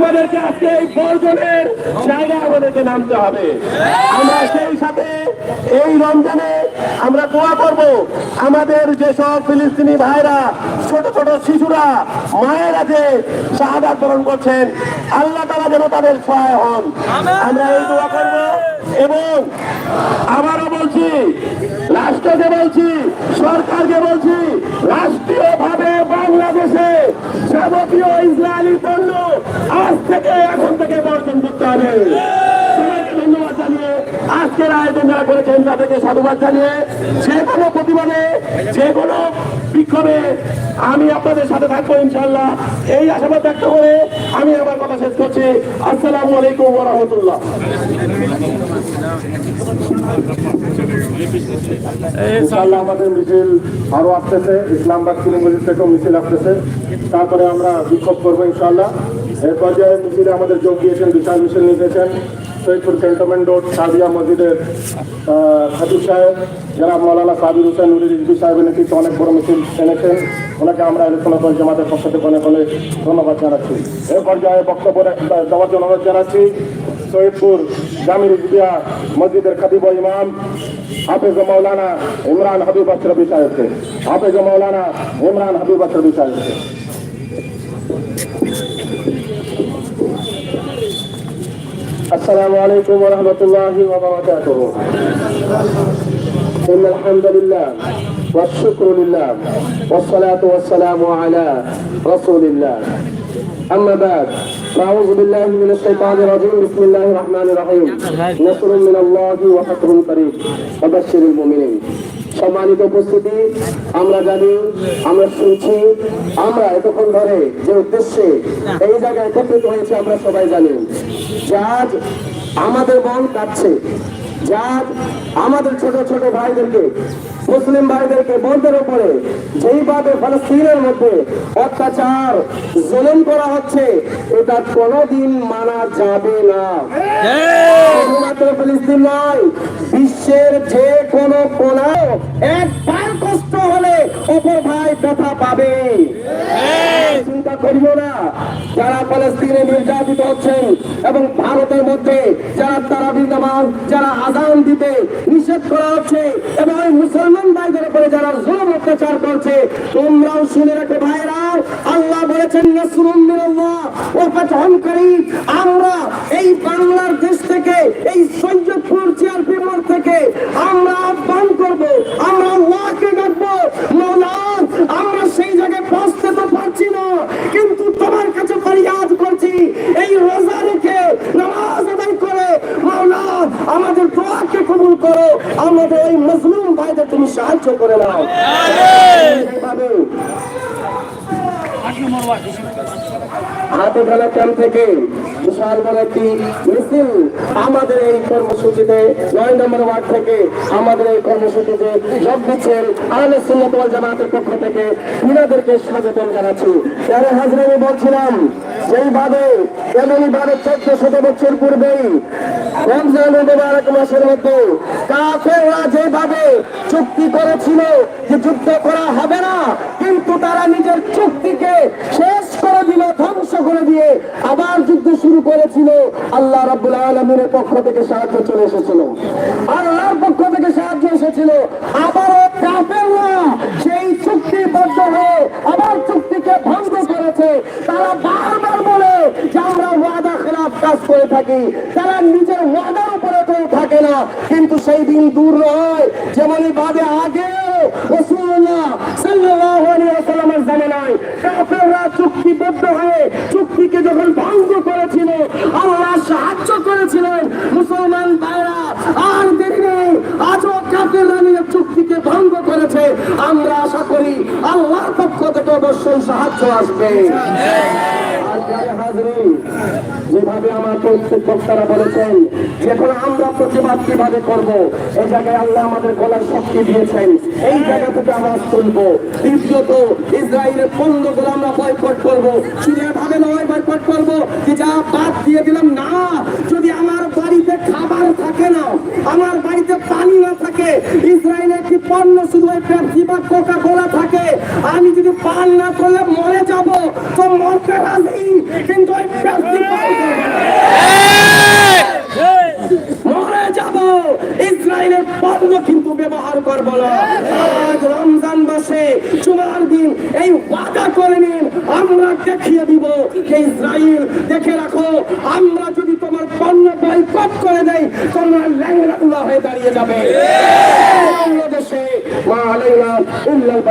আমাদেরকে আজকে এই বর্জনের জায়গায় আমাদেরকে নামতে হবে। আমরা সেই সাথে এই রমজানে আমরা দোয়া করব। আমাদের যেসব ফিলিস্তিনি ভাইরা ছোট ছোট শিশুরা মায়ের যে শাহাদাত বরণ করছেন আল্লাহ তালা যেন তাদের সহায় হন। আমরা এই দোয়া করব এবং আবারও বলছি রাষ্ট্রকে বলছি সরকারকে বলছি রাষ্ট্রীয়ভাবে বাংলাদেশে যাবতীয় ইসরায়েলি পণ্য থেকে এখন থেকে বর্জন করতে হবে। ধন্যবাদ জানিয়ে আজকের আয়োজন যারা করেছেন তাদেরকে সাধুবাদ জানিয়ে যে কোনো প্রতিবাদে, যে কোনো বিক্ষোভে আমি আপনাদের সাথে থাকব ইনশাল্লাহ এই আশাবাদ ব্যক্ত করে আমি আমার কথা শেষ করছি। আসসালামু আলাইকুম রহমতুল্লাহ। ইনশাআল্লাহ আমাদের মিছিল আরও আসতেছে। ইসলামবাদ কিলোমিটার থেকেও মিছিল আসতেছে। তারপরে আমরা বিক্ষোভ করব ইনশাআল্লাহ। এর পর্যায়ে মিছিলে আমাদের যোগ দিয়েছেন, বিশাল মিছিল নিয়েছেন। সৈয়দপুর ক্যান্টনমেন্ট রোড, সাদিয়া মসজিদের খাতুর সাহেব, যারা মৌলানা সাবির হোসেন নুরি রিজবি সাহেবের নেতৃত্বে অনেক বড় মিছিল এনেছেন। ওনাকে আমরা ইলেকট্রনিক জামাতের পক্ষ থেকে অনেক অনেক ধন্যবাদ জানাচ্ছি। এর পর্যায়ে বক্তব্য দেওয়ার জন্য অনুরোধ জানাচ্ছি, সৈয়দপুর জামির ইজবিয়া মসজিদের খাতিব ইমাম হাফিজ মৌলানা ইমরান হাবিব আশরফি সাহেবকে। হাফিজ মৌলানা ইমরান হাবিব আশরফি সাহেবকে। السلام عليكم ورحمة الله وبركاته. إن الحمد لله والشكر لله والصلاة والسلام على رسول الله. أما بعد فأعوذ بالله من الشيطان الرجيم. بسم الله الرحمن الرحيم. نصر من الله وفتح قريب وبشر المؤمنين. সম্মানিত উপস্থিতি, আমরা জানি, আমরা শুনছি, আমরা এতক্ষণ ধরে যে উদ্দেশ্যে এই জায়গায় একত্রিত হয়েছে, আমরা সবাই জানি যে আজ আমাদের মন কাটছে যার আমাদের ছোট ছোট ভাইদেরকে মুসলিম ভাইদেরকে বন্ধের উপরে যেইভাবে ফলস্তিনের মধ্যে অত্যাচার জুলুম করা হচ্ছে এটা কোনোদিন মানা যাবে না। শুধুমাত্র ফিলিস্তিন নয় বিশ্বের যে কোনো কোনায় একবার কষ্ট হলে অপর ভাই ব্যথা পাবে। যারা ফলস্তিনে নির্যাতিত হচ্ছেন এবং ভারতের মধ্যে যারা তারা বিদ্যমান, যারা আজান দিতে নিষেধ করা হচ্ছে এবং ওই মুসলমান ভাইদের উপরে যারা জুলুম অত্যাচার করছে, তোমরাও শুনে রাখো ভাইরা আল্লাহ বলেছেন নাসরুম মিনাল্লাহ, ও ফাতহুন করিম। আমরা এই বাংলার দেশ থেকে, এই সৈয়দপুর মোড় থেকে আমরা আহ্বান করব আমরা আল্লাহকে ডাকবো মৌলা আমরা সেই জায়গায় পৌঁছতে তো পারছি না কিন্তু তোমার কাছে ফরিয়াদ করছি এই রোজা রেখে নামাজ আদায় করে মাওলা আমাদের দোয়াকে কবুল করো আমাদের এই মজলুম ভাইদের তুমি হাতে খেলা ক্যাম্প থেকে বিশাল বড় একটি মিছিল আমাদের এই কর্মসূচিতে নয় নম্বর ওয়ার্ড থেকে আমাদের এই কর্মসূচিতে যোগ দিচ্ছেন আহলে সুন্নাত জামাতের পক্ষ থেকে তিনাদেরকে স্বাগতম জানাচ্ছি তাহলে হাজরে আমি বলছিলাম যেইভাবে এমনই ভাবে চোদ্দ শত বছর পূর্বেই মাসের মধ্যে কাফেররা যেভাবে চুক্তি করেছিল যে যুদ্ধ করা হবে না, কিন্তু তারা নিজের চুক্তিকে শেষ করে দিল, ধ্বংস করে দিয়ে আবার যুদ্ধ শুরু করেছিল। আল্লাহ রাব্বুল আলমিনের পক্ষ থেকে সাহায্য চলে এসেছিল। আল্লাহর পক্ষ থেকে সাহায্য এসেছিল আবারও কাফেররা সেই চুক্তিবদ্ধ হয়ে আবার চুক্তিকে ভঙ্গ করেছে তারা বারবার বলে যে আমরা ওয়াদা খেলাফ কাজ করে থাকি, তারা নিজের ওয়াদার উপরে কেউ থাকে না। কিন্তু সেই দিন দূর নয় যেমন ভাবে আগে চুক্তিকে ভঙ্গ আল্লাহ সাহায্য করেছিলেন। মুসলমান আর চুক্তিকে করেছে। আমরা আশা করি আল্লাহর পক্ষ থেকে অবশ্যই সাহায্য আসবে। আমার ইসরায়েলের দিলাম, না। যদি আমার বাড়িতে খাবার থাকে না, আমার বাড়িতে পানি না থাকে, ইসরায়েলে একটি পণ্য শুধু বা কোকা কোলা থাকে। আমি যদি পান না করলে মরে যাব, তো মরতে রাজি? কিন্তু মরে যাব ইসরায়েলের পণ্য কিন্তু ব্যবহার করব না আজ রমজান মাসে চুমার দিন এই ওয়াদা করে নিন আমরা দেখিয়ে দিব যে ইসরায়েল দেখে রাখো আমরা যদি তোমার পণ্য বয়কট করে দেই তোমরা ল্যাংড়া হয়ে দাঁড়িয়ে যাবে বাংলাদেশে মা আলাইনা ইল্লাল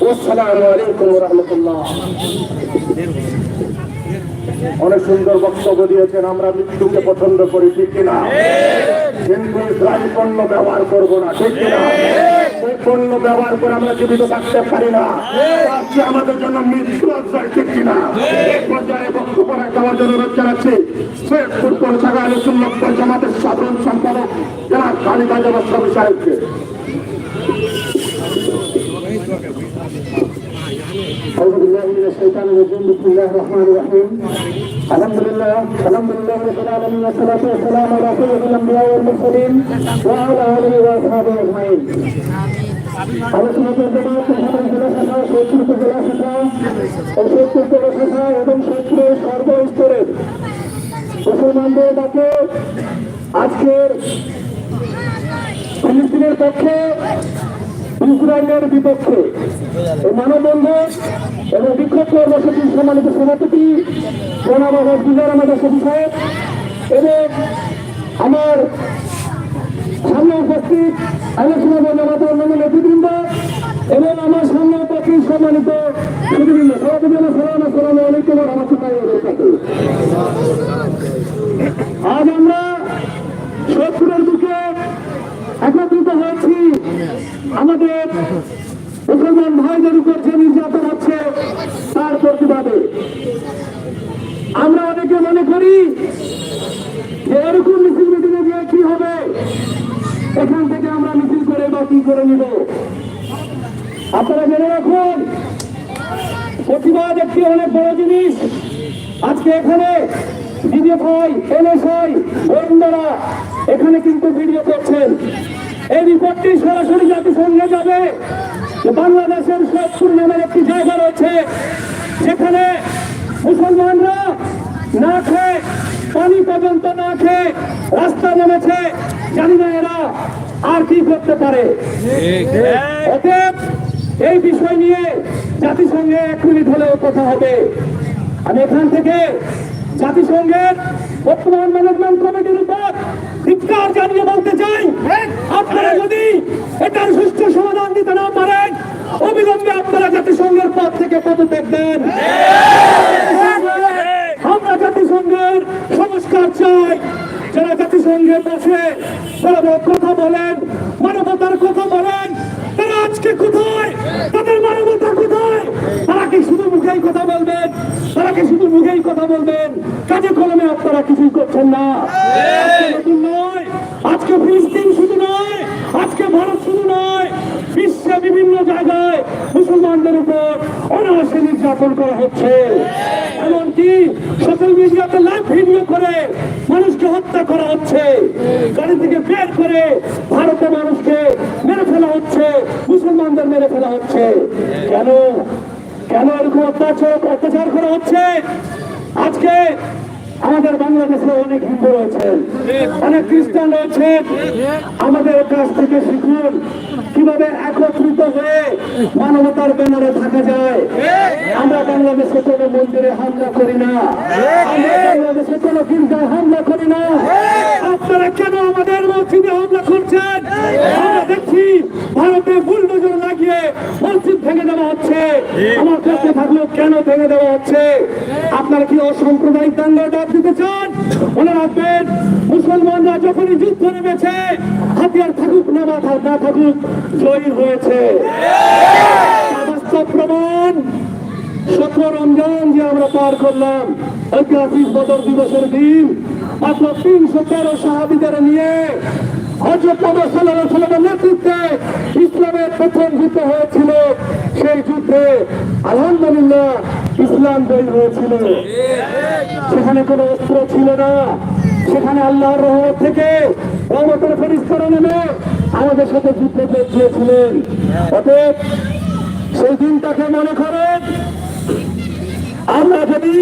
ওয়াসসালামু আলাইকুম ওয়া রাহমাতুল্লাহ অনেক সুন্দর বক্তব্য দিয়েছেন, আমরা মৃত্যুকে পছন্দ করি, ঠিক কিনা? কিন্তু পণ্য ব্যবহার করব না, ঠিক কিনা? পণ্য ব্যবহার করে আমরা জীবিত থাকতে পারি না। আমাদের জন্য মৃত্যু আশ্রয়, ঠিক কিনা? পর্যায়ে সাধারণ সম্পাদক أعوذ بالله من الشيطان الرجيم بسم الله الرحمن الرحيم الحمد لله الحمد لله رب العالمين والصلاة والسلام على سيد الأنبياء والمرسلين وعلى آله وأصحابه أجمعين আলোচনা করতে প্রধান জেলা শাখা শেখপুর জেলা শাখা ও শেখপুর পৌর শাখা এবং শেখপুরের সর্বস্তরের মুসলমানদের ডাকে আজকের ফিলিস্তিনের পক্ষে ইসরায়েলের বিপক্ষে এই মানববন্ধন এবং বিক্ষোভ কর্মসূচির সম্মানিত সভাপতি জনাব হসবিজার আমাদের সাহেব এবং আমার সামনে উপস্থিত আলোচনা বন্ধ অন্যান্য নেতৃবৃন্দ এবং আমার সামনে উপস্থিত সম্মানিত সুদীবৃন্দ সভাপতি সালাম, আসসালামু আলাইকুম রহমতুল্লাহ আজ আমরা সত্তরের দিকে একত্রিত হয়েছি। আমাদের মুসলমান ভাইদের উপর যে নির্যাতন হচ্ছে, তার প্রতিবাদে। আমরা অনেকে মনে করি যে এরকম মিছিল মিটিংয়ে গিয়ে কি হবে? এখান থেকে আমরা মিছিল করে বা কি করে নিব। আপনারা জেনে রাখুন, প্রতিবাদ একটি অনেক বড় জিনিস। আজকে এখানে ডিজিএফআই এনএসআই গোয়েন্দারা এখানে কিন্তু ভিডিও করছেন। এই রিপোর্টটি সরাসরি জাতিসংঘে যাবে। বাংলাদেশের সত্তর নামের একটি জায়গা রয়েছে, সেখানে মুসলমানরা না খেয়ে পানি পর্যন্ত না খেয়ে রাস্তা নেমেছে। জানি না এরা আর কি করতে পারে। অতএব এই বিষয় নিয়ে জাতিসংঘে এক মিনিট হলেও কথা হবে। আমি এখান থেকে জাতিসংঘের বর্তমান ম্যানেজমেন্ট কমিটির উপর ধিক্কার জানিয়ে বলতে চাই আপনারা যদি এটার সুষ্ঠু সমাধান দিতে না পারেন অবিলম্বে আপনারা জাতিসংঘের পদ থেকে পদত্যাগ দেন। আমরা জাতিসংঘের সংস্কার চাই। যারা জাতিসংঘের বসে বড় কথা বলেন মানবতার কথা বলেন তারা আজকে কোথায়? মুখেই কথা বলবেন তারা কি শুধু মুখেই কথা বলবেন। কাজে কলমে আপনারা কিছুই করছেন না। আজকে ফিলিস্তিন শুধু নয়, আজকে ভারত শুধু নয়, বিশ্বে বিভিন্ন জায়গায় মুসলমানদের উপর অনায়াসে নির্যাতন করা হচ্ছে। এমনকি সোশ্যাল মিডিয়াতে লাইভ ভিডিও করে মানুষকে হত্যা করা হচ্ছে। গাড়ি থেকে বের করে ভারতে মানুষকে মেরে ফেলা হচ্ছে, মুসলমানদের মেরে ফেলা হচ্ছে। কেন? কেন এরকম অত্যাচার অত্যাচার করা হচ্ছে। আজকে আমাদের বাংলাদেশে অনেক হিন্দু রয়েছেন অনেক খ্রিস্টান রয়েছেন আমাদের কাছ থেকে শিখুন কীভাবে একত্রিত হয়ে মানবতার ব্যানারে থাকা যায়। আমরা বাংলাদেশে কোনো মন্দিরে হামলা করি না। আমরা বাংলাদেশে কোনো গির্জায় হামলা করি না। আপনারা কেন আমাদের মসজিদে হামলা করছেন? আমরা দেখছি ভারতে লাগিয়ে মসজিদ ভেঙে দেওয়া হচ্ছে। আমার কাছে থাকলেও কেন ভেঙে দেওয়া হচ্ছে? আপনারা কি অসাম্প্রদায়িক দাঙ্গা ডাক দিতে চান? মনে রাখবেন মুসলমানরা যখনই যুদ্ধ নেমেছে হাতিয়ার থাকুক না থাক- না থাকুক জয়ী হয়েছে। বাস্তব প্রমাণ শত রমজান যে আমরা পার করলাম ঐতিহাসিক বদর দিবসের দিন মাত্র তিনশো তেরো সাহাবিদের নিয়ে হজরত ওয়াসাল্লামের নেতৃত্বে ইসলামের প্রথম যুদ্ধ হয়েছিল। সেই যুদ্ধে আলহামদুলিল্লাহ ইসলাম জয়ী হয়েছিল। সেখানে কোনো অস্ত্র ছিল না। সেখানে আল্লাহর রহমত থেকে রহমতের ফেরিস্তারা নেমে আমাদের সাথে যুদ্ধ গিয়েছিলেন অতএব সেই দিনটাকে মনে করেন, আমরা যদি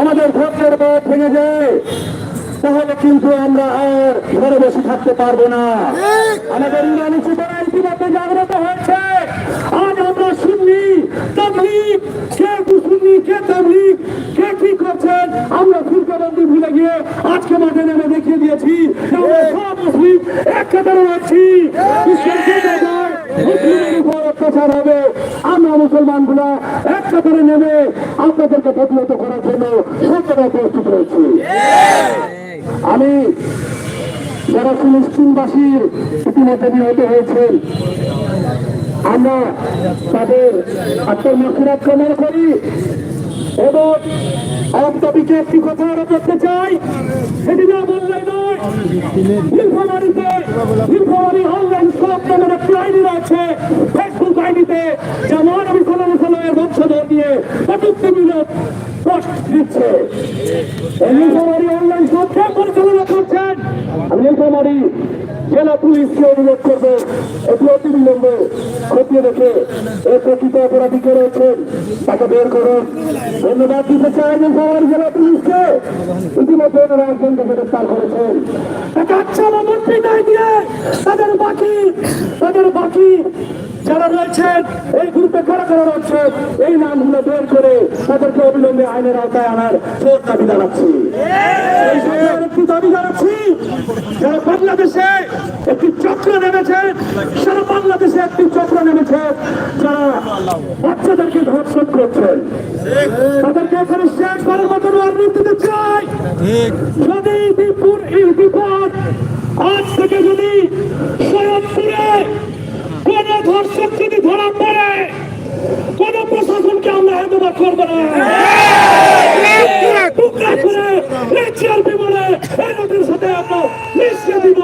আমাদের ভোটের পথ ভেঙে যায় তাহলে কিন্তু আমরা আর ঘরে বসে থাকতে পারব না। আমাদের ইরানি চেতনা ইতিমধ্যে জাগ্রত হয়েছে। আজ আমরা শুনলি তাবলিগ কে শুনি কে তাবলিগ কে কি করছেন? আমরা ফিরকাবন্দি ভুলে গিয়ে আজকে মাঠে নেমে দেখিয়ে দিয়েছি। সব মুসলিম এক কাতারে আছি বিশ্বের যে জায়গায় মুসলিমের উপর অত্যাচার হবে আমরা মুসলমানগুলা এক কাতারে নেমে আপনাদেরকে প্রতিহত করার জন্য সর্বদা প্রস্তুত রয়েছি আমি ফিলিস্তিনবাসীর ইতিমধ্যে নিহত হয়েছেন আমরা তাদের আত্মমাফিরাত কামনা করি এবং আপনাদেরকে একটি কথা আরও করতে চাই, সেটি না বললে নয়, নীলফামারীতে, নীলফামারী অনলাইন শপ নামের একটি আইডি রয়েছে আইডিতে যা মহানবী সাল্লামের বংশধর নিয়ে কটুক্তিমূলক পোস্ট দিচ্ছে। নীলফামারী অনলাইন কে পরিচালনা করছেন। নীলফামারী জেলা পুলিশকে অনুরোধ করব অতি অতি বিলম্বে খতিয়ে দেখে এ প্রকৃত অপরাধী কে রয়েছেন তাকে বের করুন। ধন্যবাদ দিতে চাই নীলফামারী জেলা পুলিশকে। ইতিমধ্যে ওনারা একজনকে গ্রেফতার করেছেন। একটা আচ্ছা পিটাই দিয়ে তাদের বাকি তাদের বাকি যারা রয়েছেন? এই গ্রুপে কারা কারা রয়েছে এই নামগুলো বের করে তাদেরকে অবিলম্বে আইনের আওতায় আনার জোর দাবি জানাচ্ছি। একটি দাবি জানাচ্ছি। যারা বাংলাদেশে একটি চক্র নেমেছে, সারা বাংলাদেশে একটি চক্র নেমেছে, যারা বাচ্চাদেরকে ধর্ষণ করছেন তাদেরকে এখানে শেষ করার মতো ওয়ার্নিং দিতে চাই। যদি এই বিপদ আজ থেকে যদি সৈয়দপুরে কোন ধর্ষক যদি ধরা পড়ে কোন আমরা করব না। টুকরা করে লেকচার বিমলে এই নদীর সাথে আমরা মিশিয়ে দিব।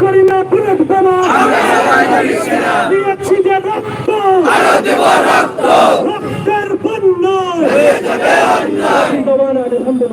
করি না বুলেট বোমা দিয়েছি যে রক্ত। রক্তের বন্য আলহামদুলিল্লাহ আসসালামু আলাইকুম রহমতুল্লাহ নেতানিয়াহুর দুই কালে নেতানিয়াহুর দুই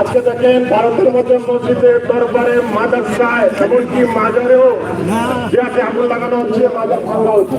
আজকে দেখেন ভারতের মধ্যে মসজিদের দরবারে মাদ্রাসায় এমনকি মাজারেও যে আছে আগুন লাগানো হচ্ছে মাজার ভাঙা হচ্ছে।